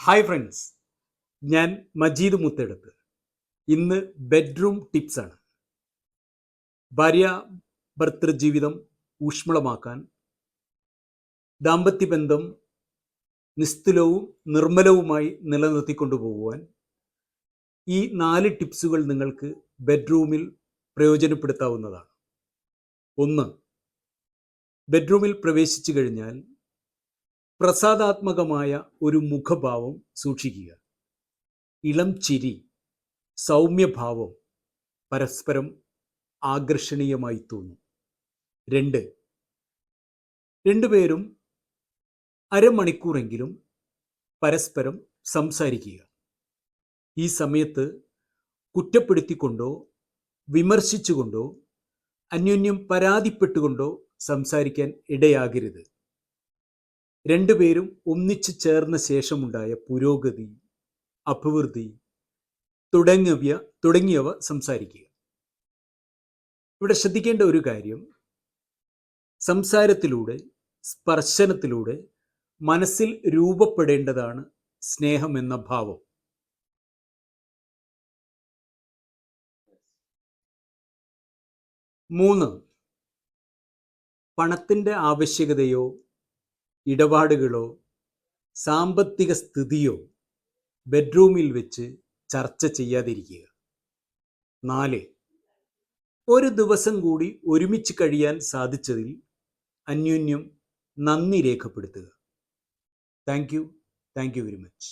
Hi friends ഞാൻ മജീദ് മുത്തെടുത്ത്. ഇന്ന് bedroom ടിപ്സാണ് ഭാര്യ ഭർത്തൃജീവിതം ഊഷ്മളമാക്കാൻ ദാമ്പത്യബന്ധം നിസ്തുലവും നിർമ്മലവുമായി നിലനിർത്തിക്കൊണ്ടു പോകുവാൻ ഈ നാല് ടിപ്സുകൾ നിങ്ങൾക്ക് ബെഡ്റൂമിൽ പ്രയോജനപ്പെടുത്താവുന്നതാണ്. ഒന്ന് ബെഡ്റൂമിൽ പ്രവേശിച്ചു കഴിഞ്ഞാൽ പ്രസാദാത്മകമായ ഒരു മുഖഭാവം സൂക്ഷിക്കുക. ഇളം ചിരി സൗമ്യഭാവം പരസ്പരം ആകർഷണീയമായി തോന്നും. രണ്ട് രണ്ടുപേരും അരമണിക്കൂറെങ്കിലും പരസ്പരം സംസാരിക്കുക. ഈ സമയത്ത് കുറ്റപ്പെടുത്തിക്കൊണ്ടോ വിമർശിച്ചുകൊണ്ടോ അന്യോന്യം പരാതിപ്പെട്ടുകൊണ്ടോ സംസാരിക്കാൻ ഇടയാകരുത്. രണ്ടുപേരും ഒന്നിച്ചു ചേർന്ന ശേഷമുണ്ടായ പുരോഗതി അഭിവൃദ്ധി തുടങ്ങിയവ തുടങ്ങിയവ സംസാരിക്കുക. ഇവിടെ ശ്രദ്ധിക്കേണ്ട ഒരു കാര്യം സംസാരത്തിലൂടെ സ്പർശനത്തിലൂടെ മനസ്സിൽ രൂപപ്പെടേണ്ടതാണ് സ്നേഹം എന്ന ഭാവം. മൂന്ന് പണത്തിന്റെ ആവശ്യകതയോ ഇടപാടുകളോ സാമ്പത്തിക സ്ഥിതിയോ ബെഡ്റൂമിൽ വെച്ച് ചർച്ച ചെയ്യാതിരിക്കുക. നാല് ഒരു ദിവസം കൂടി ഒരുമിച്ച് കഴിയാൻ സാധിച്ചതിൽ അന്യോന്യം നന്ദി രേഖപ്പെടുത്തുക. Thank you. Thank you very much.